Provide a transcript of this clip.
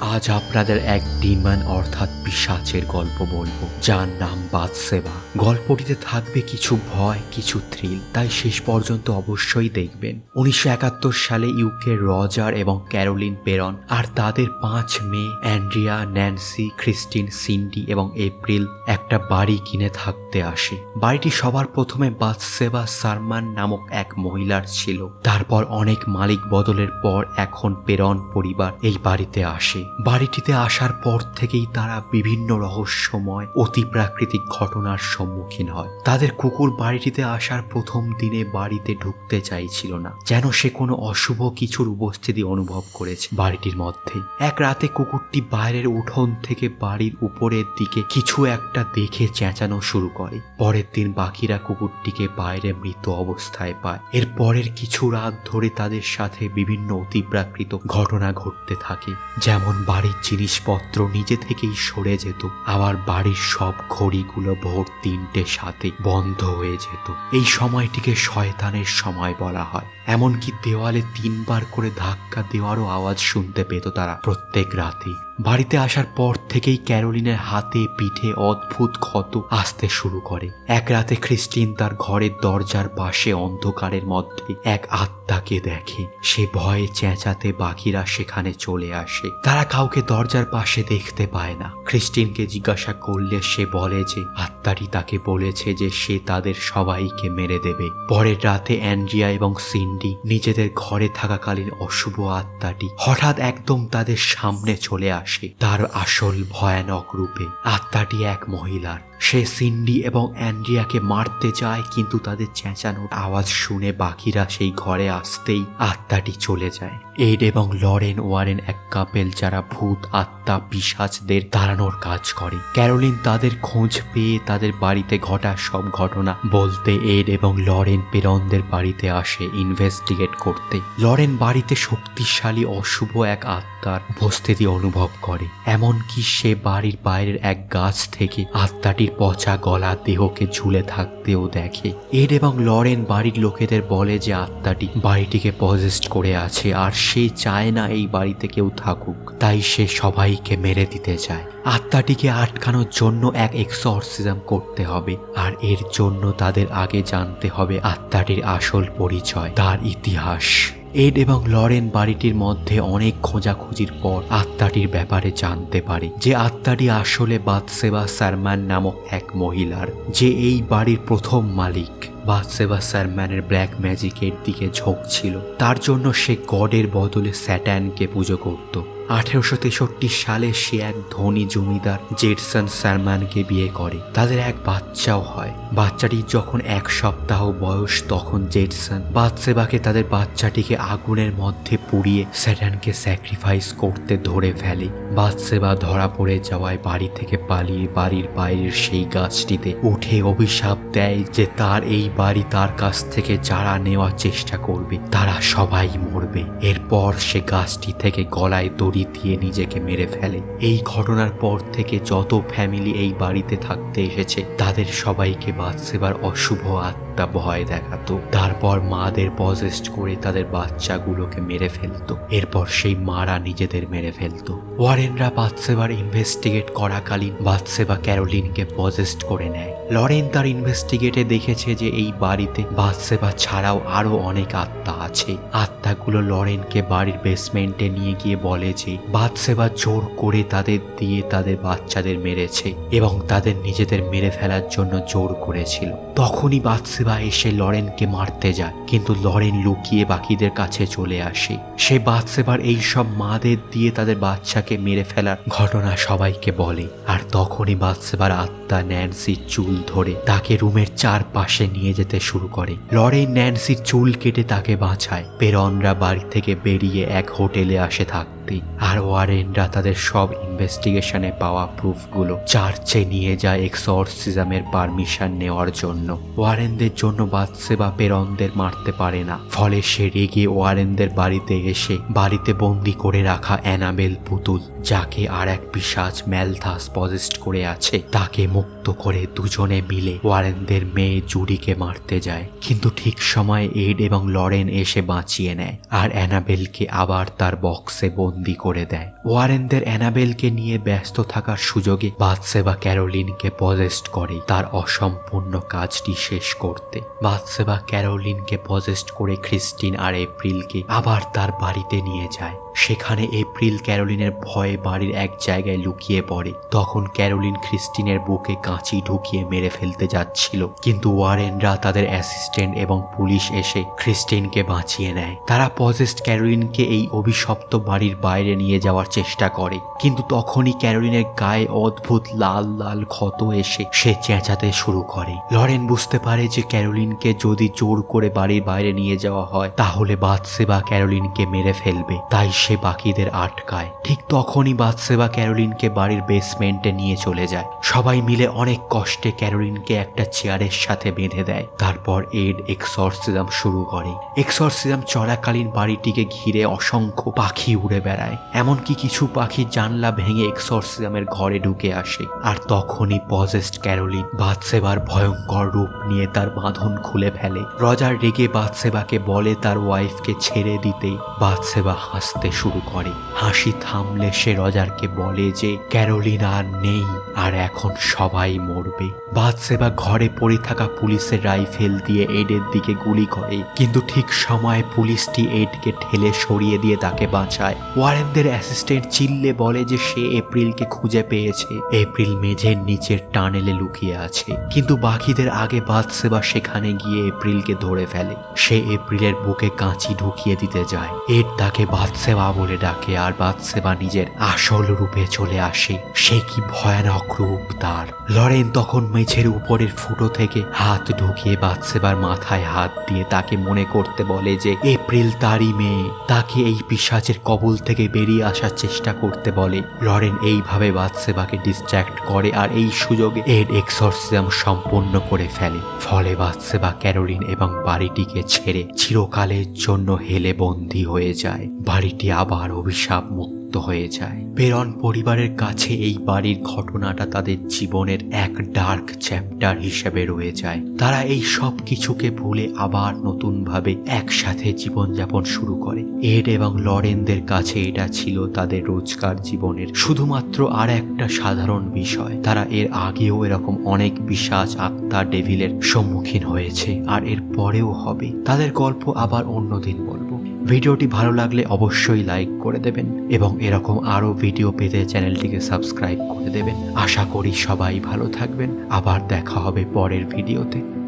আজ আপনাদের এক ডিমান অর্থাৎ পিশাচের গল্প বলব, যার নাম বাদসেবা। গল্পটিতে থাকবে কিছু ভয়, কিছু থ্রিল তাই শেষ পর্যন্ত অবশ্যই দেখবেন। উনিশশো একাত্তর সালে ইউকে রজার এবং ক্যারোলিন পেরন আর তাদের পাঁচ মেয়ে, অ্যান্ড্রিয়া, ন্যান্সি, ক্রিস্টিন, সিন্ডি এবং এপ্রিল একটা বাড়ি কিনে থাকতে আসে। বাড়িটি সবার প্রথমে বাদসেবা সারমান নামক এক মহিলার ছিল। তারপর অনেক মালিক বদলের পর এখন পেরন পরিবার এই বাড়িতে আসে। বাড়িটিতে আসার পর থেকেই তারা বিভিন্ন রহস্যময় অতি প্রাকৃতিক ঘটনার সম্মুখীন হয়। তাদের কুকুর বাড়িটিতে আসার প্রথম দিনে বাড়িতে ঢুকতে চাইছিল না, যেন সে কোনো অশুভ কিছুর উপস্থিতি অনুভব করেছে বাড়িটির মধ্যে। এক রাতে কুকুরটি বাইরের উঠোন থেকে বাড়ির উপরের দিকে কিছু একটা দেখে চেঁচানো শুরু করে। পরের দিন বাকিরা কুকুরটিকে বাইরে মৃত অবস্থায় পায়। এর পরের কিছু রাত ধরে তাদের সাথে বিভিন্ন অতিপ্রাকৃত ঘটনা ঘটতে থাকে, যেমন বাড়ির জিনিসপত্র নিজে থেকেই সরে যেত। আবার বাড়ির সব ঘড়িগুলো ভোর তিনটে সাথে বন্ধ হয়ে যেত। এই সময়টিকে শয়তানের সময় বলা হয়। এমনকি দেওয়ালে তিনবার করে ধাক্কা দেওয়ারও আওয়াজ শুনতে পেত তারা প্রত্যেক রাতে বাড়িতে আসার পর থেকেই ক্যারোলিনের হাতে, পিঠে অদ্ভুত ক্ষত আসতে শুরু করে। এক রাতে ক্রিস্টিন তার ঘরের দরজার পাশে অন্ধকারের মধ্যে এক আত্মাকে দেখে। সে ভয়ে চেঁচাতে বাকিরা সেখানে চলে আসে। তারা কাউকে দরজার পাশে দেখতে পায় না। ক্রিস্টিনকে জিজ্ঞাসা করলে সে বলে যে, আত্মাটি তাকে বলেছে যে সে তাদের সবাইকে মেরে দেবে। পরের রাতে অ্যান্ড্রিয়া এবং সিন্ডি নিজেদের ঘরে থাকাকালীন অশুভ আত্মাটি হঠাৎ একদম তাদের সামনে চলে আসে। তার আসল ভয়ানক রূপে। আত্মাটি এক মহিলার। সে সিন্ডি এবং অ্যান্ড্রিয়াকে মারতে যায় কিন্তু তাদের চেঁচানোর আওয়াজ শুনে বাকিরা সেই ঘরে আসতেই আত্মাটি চলে যায়। এড এবং লরেন ওয়ারেন এক কাপেল যারা ভূত, আত্মা পিসাচদের দাঁড়ানোর কাজ করে। ক্যারোলিন তাদের খোঁজ পেয়ে তাদের বাড়িতে ঘটা সব ঘটনা বলতে এড এবং লরেন পেরনদের বাড়িতে আসে ইনভেস্টিগেট করতে। লরেন বাড়িতে শক্তিশালী, অশুভ এক আত্মার উপস্থিতি অনুভব করে, এমনকি সে বাড়ির বাইরের এক গাছ থেকে আত্মাটির পচা গলা দেহকে ঝুলে থাকতেও দেখে। এড এবং লরেন বাড়ির লোকেদের বলে যে আত্মাটি বাড়িটিকে পজেস্ট করে আছে, আর সে চায় না এই বাড়িতে কেউ থাকুক। তাই সে সবাইকে মেরে দিতে চায়। আত্মাটিকে আটকানোর জন্য এক এক্সঅর্সিজম করতে হবে, আর এর জন্য তাদের আগে জানতে হবে আত্মাটির আসল পরিচয়, তার ইতিহাস। এড এবং লরেন বাড়িটির মধ্যে অনেক খোঁজাখুঁজির পর আত্মাটির ব্যাপারে জানতে পারে যে আত্মাটি আসলে বাদসেবা সারমান নামক এক মহিলার, যে এই বাড়ির প্রথম মালিক। বাদসেবা সারম্যানের ব্ল্যাক ম্যাজিকের দিকে ঝোঁক ছিল। তার জন্য সে গডের বদলে স্যাটানকে পুজো করত। আঠেরোশো তেষট্টি সালে সে এক ধনী জমিদার জেডসন সারম্যানকে বিয়ে করে। তাদের এক বাচ্চাও হয়। বাচ্চাটির যখন এক সপ্তাহ বয়স, তখন জেডসন বাদসেবাকে তাদের বাচ্চাটিকে আগুনের মধ্যে পুড়িয়ে স্যাটানকে স্যাক্রিফাইস করতে ধরে ফেলে। বাদসেবা ধরা পড়ে যাওয়ায় বাড়ি থেকে পালিয়ে বাড়ির বাইরের সেই গাছটিতে উঠে অভিশাপ দেয় যে তার এই বাড়ি তার কাছ থেকে যারা নেওয়ার চেষ্টা করবে। তারা সবাই মরবে। এরপর সে গাছটি থেকে গলায় দড়ি দিয়ে নিজেকে মেরে ফেলে। এই ঘটনার পর থেকে যত ফ্যামিলি এই বাড়িতে থাকতে এসেছে, তাদের সবাইকে বাদসেবার অশুভ আত্মা ভয় দেখাতো। তারপর মাদের পজেস্ট করে তাদের বাচ্চাগুলোকে মেরে ফেলতো। এরপর সেই মারা নিজেদের মেরে ফেলতো। ওয়ারেনরা বাদসেবার ইনভেস্টিগেট করাকালীন বাদসেবা ক্যারোলিনকে পজেস্ট করে নেয়। লরেন তার ইনভেস্টিগেটে দেখেছে যে এই বাড়িতে। বাদসেবা ছাড়াও আরও অনেক আত্মা আছে। আত্মাগুলো লরেনকে বাড়ির বেসমেন্টে নিয়ে গিয়ে বলে যে বাদসেবা জোর করে তাদের দিয়ে তাদের বাচ্চাদের মেরেছে এবং তাদের নিজেদের মেরে ফেলার জন্য জোর করেছিল। তখনই বাদসেবা এসে লরেনকে মারতে যায়, কিন্তু লরেন লুকিয়ে বাকিদের কাছে চলে আসে। সে বাদসেবার এই সব মাদের দিয়ে তাদের বাচ্চাকে মেরে ফেলার ঘটনা সবাইকে বলে। আর তখনই বাদসেবার আত্মা ন্যান্সির চুল ধরে তাকে রুমের চারপাশে নিয়ে যেতে শুরু করে। লরেন ন্যান্সির চুল কেটে তাকে বাঁচায়। পেরনরা বাড়ি থেকে বেরিয়ে এক হোটেলে আসে থাকতে আর ওয়ারেনরা তাদের সব ইনভেস্টিগেশনে পাওয়া প্রুফগুলো চার্চে নিয়ে যায় এক্সঅর্সিজমের পারমিশন নেওয়ার জন্য। ওয়ারেনদের জন্য বাদসেবা পেরনদের মারতে পারে না। ফলে সে রেগে ওয়ারেনদের বাড়িতে এসে বাড়িতে বন্দি করে রাখা অ্যানাবেল পুতুল, যাকে আর এক পিসাজ ম্যালথাস পজেস্ট করে আছে, তাকে মুক্ত করে দুজনে মিলে ওয়ারেনদের মেয়ে জুডিকে মারতে যায়। কিন্তু ঠিক সময়ে এড এবং লরেন এসে বাঁচিয়ে নেয়, আর অ্যানাবেলকে আবার তার বক্সে বন্দি বন্দি করে দেয়। ওয়ারেনদের অ্যানাবেলকে নিয়ে ব্যস্ত থাকার সুযোগে বাদসেবা ক্যারোলিনকে পজেস্ট করে তার অসম্পূর্ণ কাজটি শেষ করতে। বাদসেবা ক্যারোলিনকে পজেস্ট করে খ্রিস্টিন আর এপ্রিলকে আবার তার বাড়িতে নিয়ে যায়। সেখানে এপ্রিল ক্যারোলিনের ভয়ে বাড়ির এক জায়গায় লুকিয়ে পড়ে। তখন ক্যারোলিন খ্রিস্টিনের বুকে কাঁচি ঢুকিয়ে মেরে ফেলতে যাচ্ছিল। কিন্তু ওয়ারেনরা তাদের অ্যাসিস্ট্যান্ট এবং পুলিশ এসে খ্রিস্টিনকে বাঁচিয়ে নেয়। তারা পজেস্ট ক্যারোলিনকে এই অভিশপ্ত বাড়ির বাইরে নিয়ে যাওয়ার চেষ্টা করে। কিন্তু তখনই ক্যারোলিনের গায়ে অদ্ভুত লাল লাল ক্ষত এসে সে চেঁচাতে শুরু করে। লরেন বুঝতে পারে যে ক্যারোলিনকে যদি জোর করে বাড়ির বাইরে নিয়ে যাওয়া হয়, তাহলে বাদসেবা ক্যারোলিনকে মেরে ফেলবে। তাই সে বাকিদের আটকায়। ঠিক তখনই বাদসেবা ক্যারোলিনকে বাড়ির বেসমেন্টে নিয়ে চলে যায়। সবাই মিলে অনেক কষ্টে ক্যারোলিনকে একটা চেয়ারের সাথে বেঁধে দেয়। তারপর এড এক্সরসিজম শুরু করে। এক্সরসিজম চলাকালীন বাড়িটিকে ঘিরে অসংখ্য পাখি উড়ে বেড়ায়, এমনকি কিছু পাখি জানলা ভেঙে এক্সরসিজমের ঘরে ঢুকে আসে। আর তখনই পজেস্ট ক্যারোলিন বাদসেবার ভয়ঙ্কর রূপ নিয়ে তার বাঁধন খুলে ফেলে। রজার রেগে বাদসেবাকে বলে তার ওয়াইফকে ছেড়ে দিতে বাদসেবা হাসতে শুরু করে। হাসি থামলে সে রজারকে বলে যে, ক্যারোলিন আর নেই, আর এখন সবাই মরবে। বাদসেবা ঘরে পড়ে থাকা পুলিশের রাইফেল দিয়ে এডের দিকে গুলি করে। কিন্তু ঠিক সময়ে পুলিশটি এডকে ঠেলে সরিয়ে দিয়ে তাকে বাঁচায়। ওয়ারেনদের অ্যাসিস্ট্যান্ট চিল্লে বলে যে সে এপ্রিলকে খুঁজে পেয়েছে। এপ্রিল মেঝের নিচের টানেলে লুকিয়ে আছে। কিন্তু বাকিদের আগে বাদসেবা সেখানে গিয়ে এপ্রিলকে ধরে ফেলে। সে এপ্রিলের বুকে কাঁচি ঢুকিয়ে দিতে যায়। এড তাকে বাদসেবা বলে ডাকে আর বাদসেবা নিজের আসল রূপে চলে আসে। সে কি ভয়ানক রূপ তার? লরেন তখন মেঝের উপরের ফুটো থেকে হাত ঢুকিয়ে বাদসেবার মাথায় হাত দিয়ে তাকে মনে করতে বলে যে, এপ্রিল তারই মেয়ে। তাকে এই পিসাচের কবল থেকে বেরিয়ে আসার চেষ্টা করতে বলে। লরেন এইভাবে বাদসেবাকে ডিস্ট্র্যাক্ট করে আর এই সুযোগে এর এক্সরসিজম সম্পূর্ণ করে ফেলে। ফলে বাদসেবা ক্যারোলিন এবং বাড়িটিকে ছেড়ে চিরকালের জন্য হেলে বন্দী হয়ে যায়। বাড়িটি আবার অভিশাপ মুক্ত হয়ে যায়। পেরন পরিবারের কাছে এই বাড়ির ঘটনাটা তাদের জীবনের এক ডার্ক চ্যাপ্টার হিসেবে রয়ে যায়। তারা এই সব কিছুকে ভুলে আবার নতুনভাবে একসাথে জীবনযাপন শুরু করে। এড এবং লরেনদের কাছে এটা ছিল তাদের রোজকার জীবনের শুধুমাত্র আর একটা সাধারণ বিষয়। তারা এর আগেও এরকম অনেক বিশ্বাস আত্মা ডেভিলের সম্মুখীন হয়েছে, আর এর পরেও হবে। তাদের গল্প আবার অন্যদিন বলব। ভিডিওটি ভালো লাগলে অবশ্যই লাইক করে দেবেন এবং এরকম আরও ভিডিও পেতে চ্যানেলটিকে সাবস্ক্রাইব করে দেবেন। আশা করি সবাই ভালো থাকবেন। আবার দেখা হবে পরের ভিডিওতে।